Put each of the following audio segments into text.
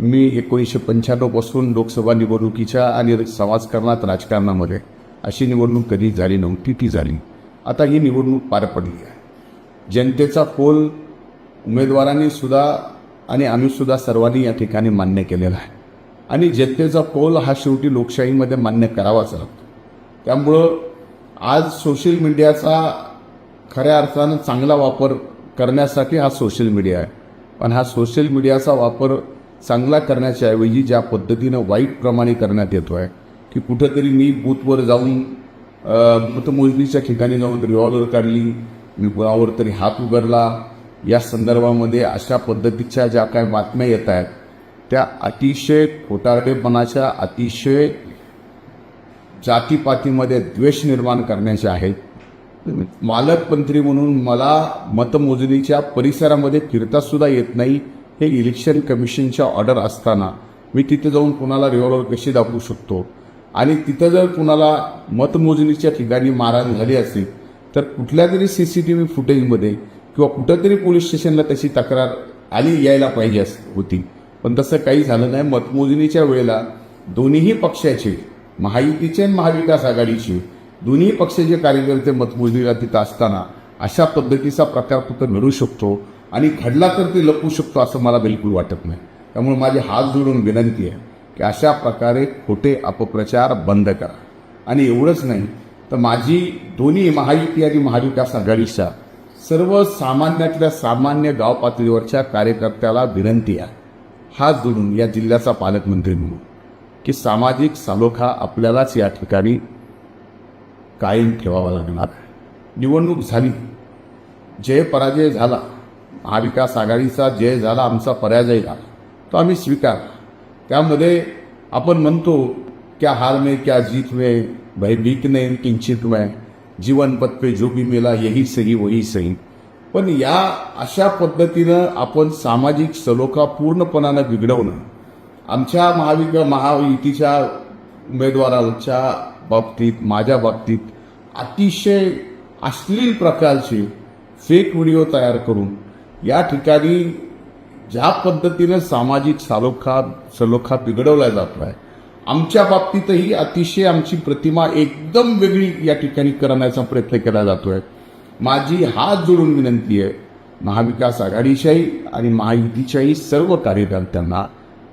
मी एकोणीसशे पंच्याण्णवपासून लोकसभा निवडणुकीच्या आणि समाजकारणात राजकारणामध्ये अशी निवडणूक कधी झाली नव्हती ती झाली. आता ही निवडणूक पार पडली आहे. जनतेचा कोल उमेदवारांनी सुद्धा आणि आम्ही सुद्धा सर्वांनी या ठिकाणी मान्य केलेला आहे. आणि जनतेचा कोल हा शेवटी लोकशाहीमध्ये मान्य करावाच लागतो. त्यामुळं आज सोशल मीडियाचा खऱ्या अर्थानं चांगला वापर करण्यासाठी हा सोशल मीडिया आहे. पण हा सोशल मीडियाचा वापर चांगला करण्याच्या ऐवजी ज्या पद्धतीनं वाईटप्रमाणे करण्यात येतो आहे की कुठंतरी मी बूथवर जाऊन मतमोजणीच्या ठिकाणी जाऊन रिव्हॉल्वर काढली मी कुणावर तरी हात उघडला. या संदर्भामध्ये अशा पद्धतीच्या ज्या काय बातम्या येत आहेत त्या अतिशय खोटारडेपणाच्या अतिशय जातीपातीमध्ये द्वेष निर्माण करण्याचे आहेत. मालकपंत्री म्हणून मला मतमोजणीच्या परिसरामध्ये फिरता सुद्धा येत नाही. हे इलेक्शन कमिशनच्या ऑर्डर असताना मी तिथे जाऊन कुणाला रिव्हॉल्वर कशी दाखवू शकतो? आणि तिथं जर कुणाला मतमोजणीच्या ठिकाणी मारहाण झाली असेल तर कुठल्या तरी सी सी टी व्ही फुटेजमध्ये किंवा कुठंतरी पोलीस स्टेशनला तशी तक्रार आली यायला पाहिजे अस- होती. पण तसं काही झालं नाही. मतमोजणीच्या वेळेला दोन्हीही पक्षाचे महायुतीचे आणि महाविकास आघाडीचे दोन्ही पक्षाचे कार्यकर्ते मतमोजणीला तिथं असताना अशा पद्धतीचा प्रकार कुठं घडू शकतो? आणि घडला तर ते लपवू शकतो असं मला बिलकुल वाटत नाही. त्यामुळे माझी हात जोडून विनंती आहे की अशा प्रकारे खोटे अपप्रचार बंद करा. आणि एवढंच नाही तर माझी दोन्ही महायुती आणि महाविकास आघाडीच्या सर्व सामान्यातल्या सामान्य गाव पातळीवरच्या कार्यकर्त्याला विनंती आहे. हात जोडून या जिल्ह्याचा पालकमंत्री म्हणून की सामाजिक सालोखा आपल्यालाच या ठिकाणी कायम ठेवावा लागणार निवडणूक झाली. जय पराजय झाला. महाविकास आघाडीचा जय झाला आमचा पराजय झाला. तो आम्ही स्वीकार. त्यामध्ये आपण म्हणतो क्या हार में क्या जीत में भयभीत ने किंचित में जीवन पथ पे जो भी मेला यही सही वही सही. पण या अशा पद्धतीनं आपण सामाजिक सलोखा पूर्णपणानं बिघडवणं आमच्या महाविक महायुतीच्या उमेदवारांच्या बाबतीत माझ्या बाबतीत अतिशय अश्लील प्रकारचे फेक व्हिडिओ तयार करून या ठिकाणी ज्या पद्धतीनं सामाजिक सालोखा सलोखा बिघडवला जातो आहे आमच्या बाबतीतही अतिशय आमची प्रतिमा एकदम वेगळी या ठिकाणी करण्याचा प्रयत्न केला जातो आहे माझी हात जोडून विनंती आहे महाविकास आघाडीच्याही आणि महायुतीच्याही सर्व कार्यकर्त्यांना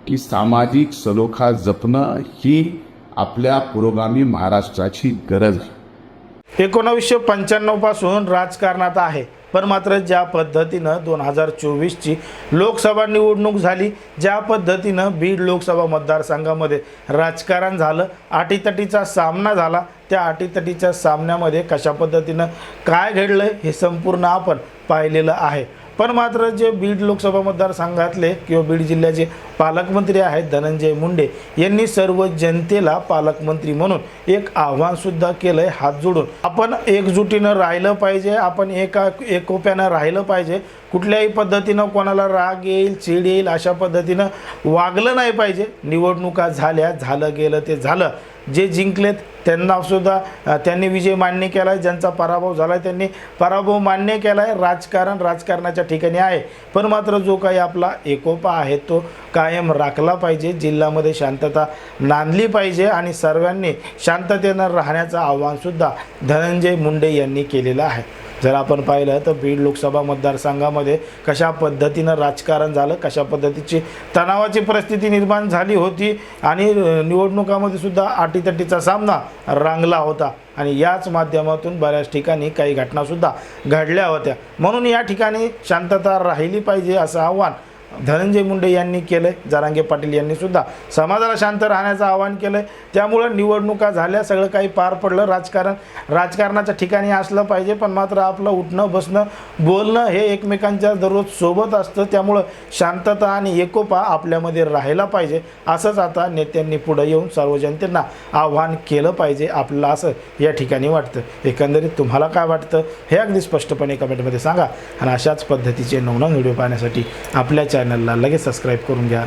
की सामाजिक सलोखा जपणं ही आपल्या पुरोगामी महाराष्ट्राची गरज आहे. एकोणावीसशे पंच्याण्णवपासून राजकारणात आहे. पण मात्र ज्या पद्धतीनं दोन हजार चोवीसची लोकसभा निवडणूक झाली ज्या पद्धतीनं बीड लोकसभा मतदारसंघामध्ये राजकारण झालं अटीतटीचा सामना झाला त्या अटीतटीच्या सामन्यामध्ये कशा पद्धतीनं काय घडलं हे संपूर्ण आपण पाहिलेलं आहे. पण मात्र जे बीड लोकसभा मतदारसंघातले किंवा बीड जिल्ह्याचे पालकमंत्री आहेत धनंजय मुंडे यांनी सर्व जनतेला पालकमंत्री म्हणून एक आव्हानसुद्धा केलं आहे हात जोडून. आपण एकजुटीनं राहिलं पाहिजे आपण एका एकोप्यानं राहिलं पाहिजे. कुठल्याही पद्धतीनं कोणाला राग येईल चीड येईल अशा पद्धतीनं वागलं नाही पाहिजे. निवडणुका झाल्या झालं गेलं ते झालं. जे जिंकलेत त्यांनासुद्धा त्यांनी विजय मान्य केला आहे ज्यांचा पराभव झाला आहे त्यांनी पराभव मान्य केला आहे राजकारण राजकारणाच्या ठिकाणी आहे. पण मात्र जो काही आपला एकोपा आहे तो कायम राखला पाहिजे जिल्ह्यामध्ये शांतता नांदली पाहिजे आणि सर्वांनी शांततेनं राहण्याचं आव्हानसुद्धा धनंजय मुंडे यांनी केलेलं आहे. जर आपण पाहिलं तर बीड लोकसभा मतदारसंघामध्ये कशा पद्धतीनं राजकारण झालं कशा पद्धतीची तणावाची परिस्थिती निर्माण झाली होती आणि निवडणुकामध्ये सुद्धा अटीतटीचा सामना रंगला होता आणि याच माध्यमातून बऱ्याच ठिकाणी काही घटनासुद्धा घडल्या होत्या. म्हणून या ठिकाणी शांतता राहिली पाहिजे असं आव्हान धनंजय मुंडे यांनी केलं आहे जरांगे पाटील यांनी सुद्धा. समाजाला शांत राहण्याचं आवाहन केलं आहे त्यामुळं निवडणुका झाल्या सगळं काही पार पडलं. राजकारण राजकारणाच्या ठिकाणी असलं पाहिजे पण मात्र आपलं उठणं बसणं बोलणं हे एकमेकांच्या दररोज सोबत असतं. त्यामुळं शांतता आणि एकोपा आपल्यामध्ये राहायला पाहिजे. असंच आता नेत्यांनी पुढं येऊन सर्व जनतेला आव्हान केलं पाहिजे आपल्याला असं या ठिकाणी वाटतं. एकंदरीत तुम्हाला काय वाटतं हे अगदी स्पष्टपणे कमेंटमध्ये सांगा. आणि अशाच पद्धतीचे नवनव व्हिडिओ पाहण्यासाठी आपल्या चॅनलला लगेच सबस्क्राईब करून घ्या.